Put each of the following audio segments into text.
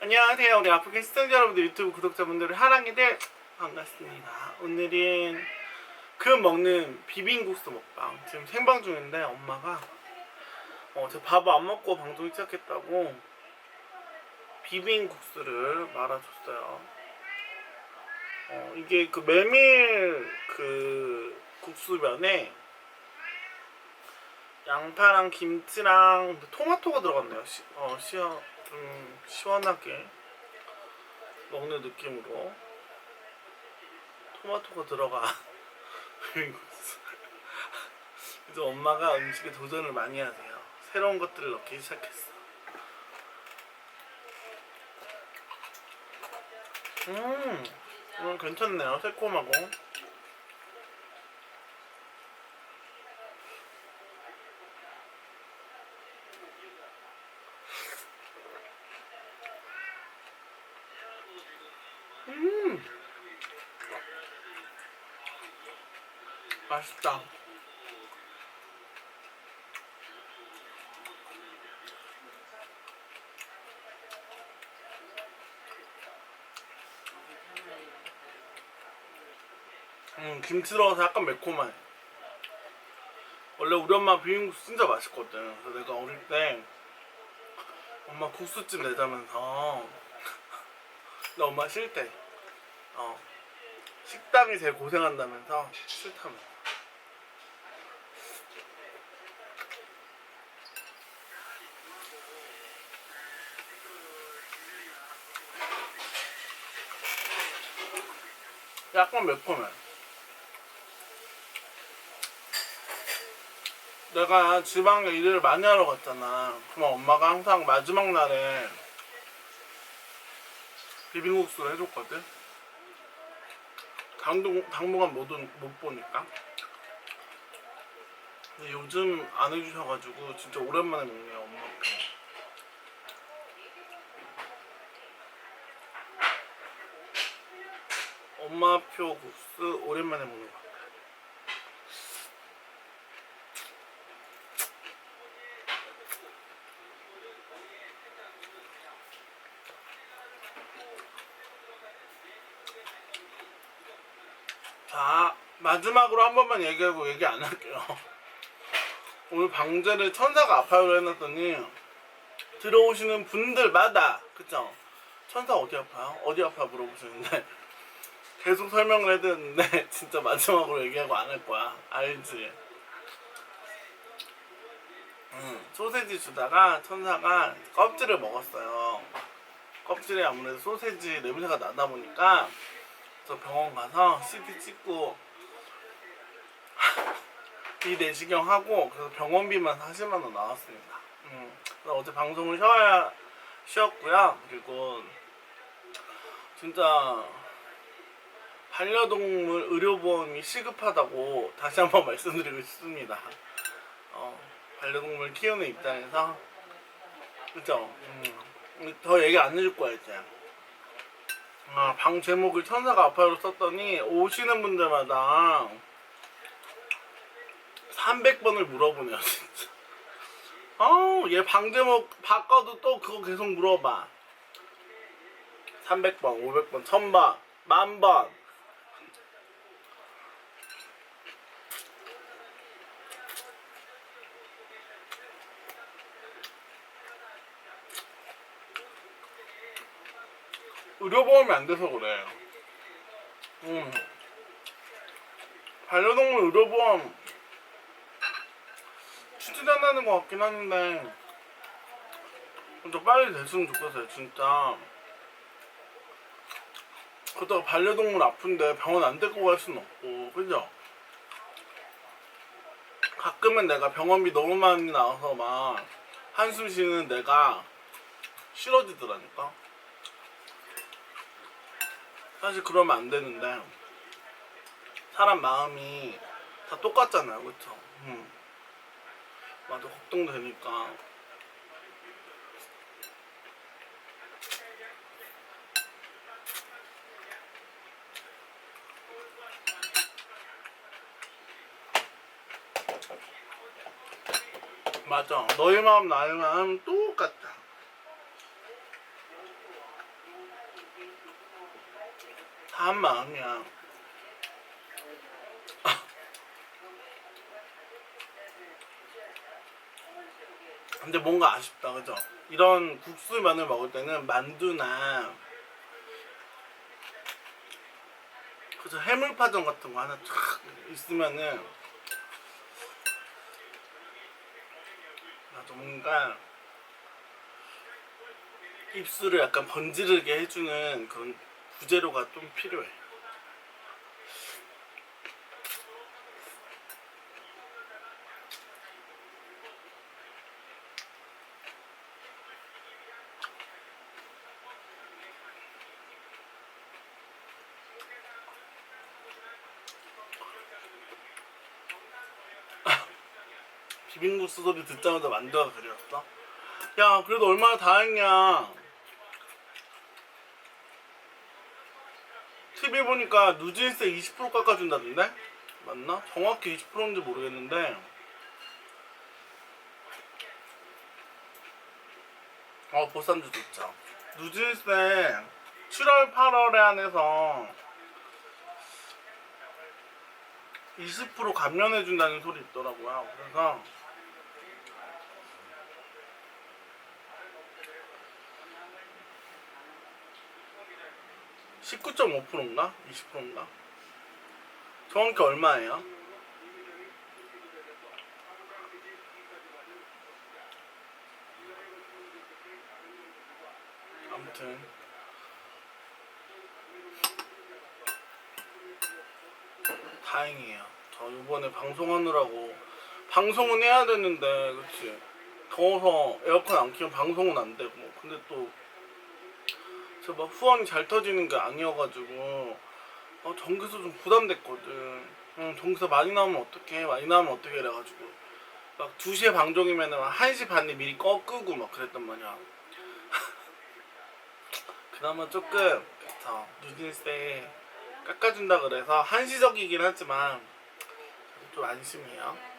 안녕하세요. 우리 아프리카 시청자 여러분들, 유튜브 구독자분들, 하랑이들 반갑습니다. 오늘은 그 먹는 비빔국수 먹방. 지금 생방 중인데 엄마가 어, 저 밥 안 먹고 방송 시작했다고 비빔국수를 말아줬어요. 어, 이게 그 메밀 그 국수면에 양파랑 김치랑 토마토가 들어갔네요. 시, 어, 시원, 좀 시원하게 먹는 느낌으로 토마토가 들어가. 그래서 엄마가 음식에 도전을 많이 하세요. 새로운 것들을 넣기 시작했어. 음, 음 괜찮네요. 새콤하고. 음, 맛있다. 음, 김치 들어가서 약간 매콤해. 원래 우리 엄마 비빔국수 진짜 맛있거든. 그래서 내가 어릴 때 엄마 국수집 내자면서 나 엄마 싫대. 어. 식당이 제일 고생한다면서 싫다며. 약간 매콤해. 내가 지방에 일을 많이 하러 갔잖아. 그럼 엄마가 항상 마지막 날에 비빔국수를 해줬거든. 당분, 당분간 못, 온- 못 보니까. 근데 요즘 안 해주셔가지고 진짜 오랜만에 먹네요, 엄마. 엄마표 국수 오랜만에 먹는 것 같아. 자, 마지막으로 한 번만 얘기하고 얘기 안 할게요. 오늘 방제를 천사가 아파요로 해놨더니 들어오시는 분들마다 그쵸? 천사 어디 아파요? 어디 아파 물어보시는데 계속 설명을 해드렸는데 진짜 마지막으로 얘기하고 안 할 거야 알지? 음, 소세지 주다가 천사가 껍질을 먹었어요 껍질에 아무래도 소세지 냄새가 나다 보니까 그래서 병원 가서 CT 찍고 이 내시경 하고 그래서 병원비만 40만 원 나왔습니다. 음, 그래서 어제 방송을 쉬어야 쉬었고요. 그리고 진짜 반려동물 의료보험이 시급하다고 다시 한번 말씀드리고 싶습니다. 어, 반려동물 키우는 입장에서 그죠? 음, 더 얘기 안 해줄 거야 이제. 아, 방 제목을 천사가 아파요로 썼더니 오시는 분들마다 300번을 물어보네요, 진짜. 아우, 얘방 제목 바꿔도 또 그거 계속 물어봐. 300번, 500번, 1000번, 만번. 의료보험이 안 돼서 그래. 음. 반려동물 의료보험 추진한다는 것 같긴 한데 진짜 빨리 됐으면 좋겠어요 진짜 그렇다고 반려동물 아픈데 병원 안 데리고 갈 수는 없고 그죠? 가끔은 내가 병원비 너무 많이 나와서 막 한숨 쉬는 내가 싫어지더라니까 사실 그러면 안 되는데 사람 마음이 다 똑같잖아요 그쵸? 음. 맞아 걱정되니까 맞아 너의 마음 나의 마음 똑같다 다 한 마음이야. 근데 뭔가 아쉽다, 그죠? 이런 국수면을 먹을 때는 만두나 그죠 해물파전 같은 거 하나 쫙 있으면은 나도 뭔가 입술을 약간 번지르게 해주는 그런 부재료가 좀 필요해. 비빔국수 소리 듣자마자 만두가 그리웠어? 야 그래도 얼마나 다행이야 TV 보니까 누진세 20% 깎아준다던데? 맞나? 정확히 20%인지 모르겠는데 어 보쌈도 좋죠 누진세 7월 8월에 한해서 20% 감면해준다는 소리 있더라고요 그래서 19.5%인가? 20%인가? 정확히 얼마예요? 아무튼 다행이에요. 저 이번에 방송하느라고 방송은 해야 되는데 그치 더워서 에어컨 안 키면 방송은 안 되고 근데 또 저막 후원이 잘 터지는 게 아니어가지고 어, 전기세 좀 부담됐거든. 응, 전기세 많이 나오면 어떡해? 많이 나오면 어떡해? 이래가지고 막 2시에 방송이면 은 1시 반에 미리 꺼 끄고 막 그랬단 말이야. 그나마 조금 그쵸 누진세 깎아준다 그래서 한시적이긴 하지만 좀 안심이에요.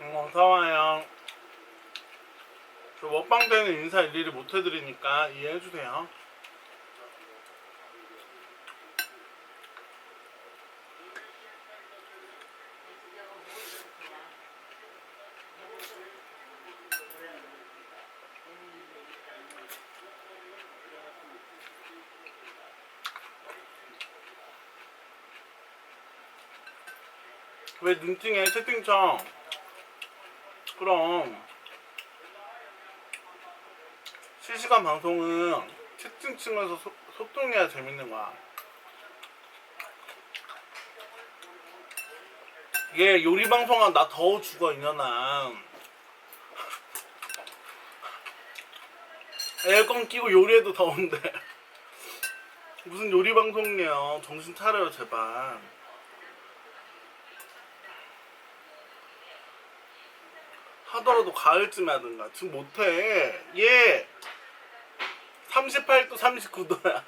어, 사와요. 저 먹방 때는 인사 일일이 못 해드리니까 이해해주세요. 왜 눈팅해 채팅창? 그럼 실시간 방송은 채팅창에서 소, 소통해야 재밌는 거야. 얘 요리 방송한 나 더워 죽어 이년아. 에어컨 끼고 요리해도 더운데 무슨 요리 방송이에요? 정신 차려요 제발. 하더라도 가을쯤에 하든가. 지금 못해. 얘 38도 39도야.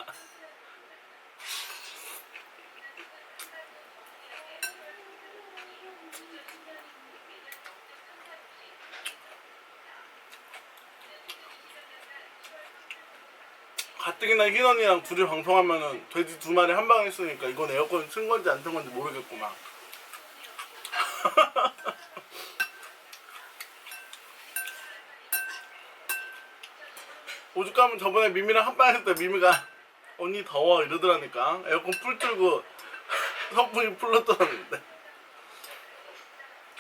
가뜩이나 흰언니랑 둘이 방송하면은 돼지 두 마리 한 방에 쓰니까 이건 에어컨 쓴 건지 안쓴 건지 모르겠구만 오죽하면 저번에 미미랑 한방 했을 때 미미가 언니 더워. 이러더라니까. 에어컨 풀 틀고 선풍기 풀로 떨었는데.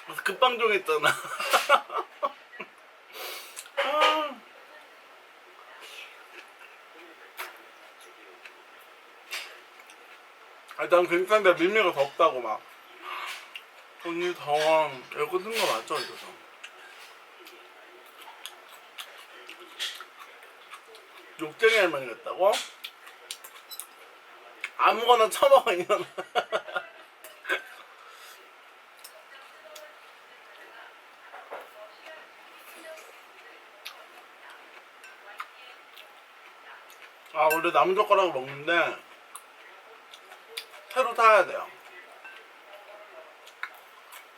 그래서 급방종 했잖아. 아. 아, 난 괜찮은데 미미가 덥다고 막 언니 더워. 에어컨 튼 거 맞죠 이러서 욕쟁이 할머니 같다고? 아무거나 처먹어 이런 아 원래 나무젓가락을 먹는데 새로 사야 돼요.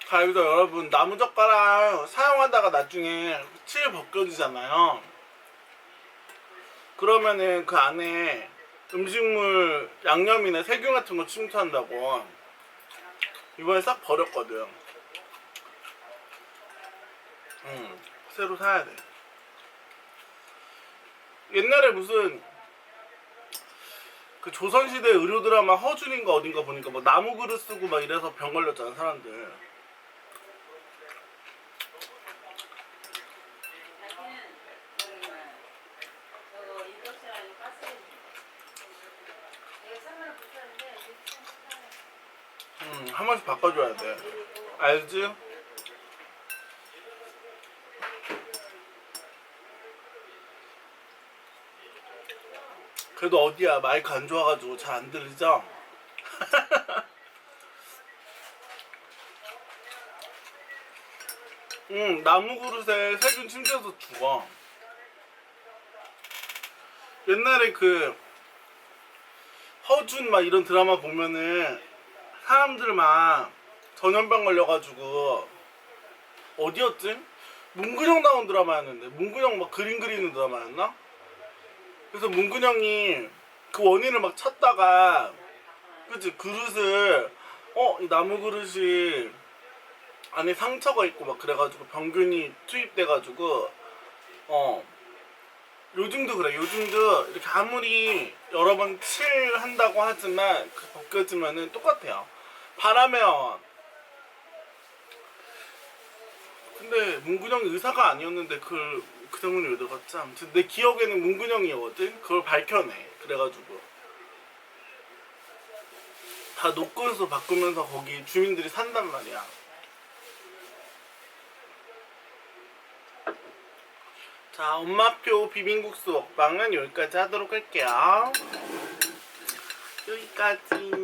가위도 여러분 나무젓가락 사용하다가 나중에 칠 벗겨지잖아요. 그러면은 그 안에 음식물 양념이나 세균 같은 거 침투한다고 이번에 싹 버렸거든. 음, 새로 사야 돼. 옛날에 무슨 그 조선시대 의료 드라마 허준인가 어딘가 보니까 뭐 나무 그릇 쓰고 막 이래서 병 걸렸잖아 사람들. 음, 한 번씩 바꿔줘야 돼. 알지? 그래도 어디야 마이크 안 좋아가지고 잘 안 들리죠? 응 나무 그릇에 세균 침투해서 죽어 옛날에 그 허준 막 이런 드라마 보면은 사람들 막 전염병 걸려가지고 어디였지? 문근영 나온 드라마였는데. 문근영 막 그림 그리는 드라마였나? 그래서 문근영이 그 원인을 막 찾다가 그치? 그릇을 어? 이 나무 그릇이 안에 상처가 있고 막 그래가지고 병균이 투입돼가지고 어. 요즘도 그래. 요즘도 이렇게 아무리 여러 번 칠한다고 하지만 그 벗겨지면은 똑같아요 바라면 근데 문근영이 의사가 아니었는데 그걸 그 장면이 왜 들어갔지? 아무튼 내 기억에는 문근영이거든? 그걸 밝혀내. 그래가지고. 다 노건수 바꾸면서 거기 주민들이 산단 말이야. 자 엄마표 비빔국수 먹방은 여기까지 하도록 할게요. 여기까지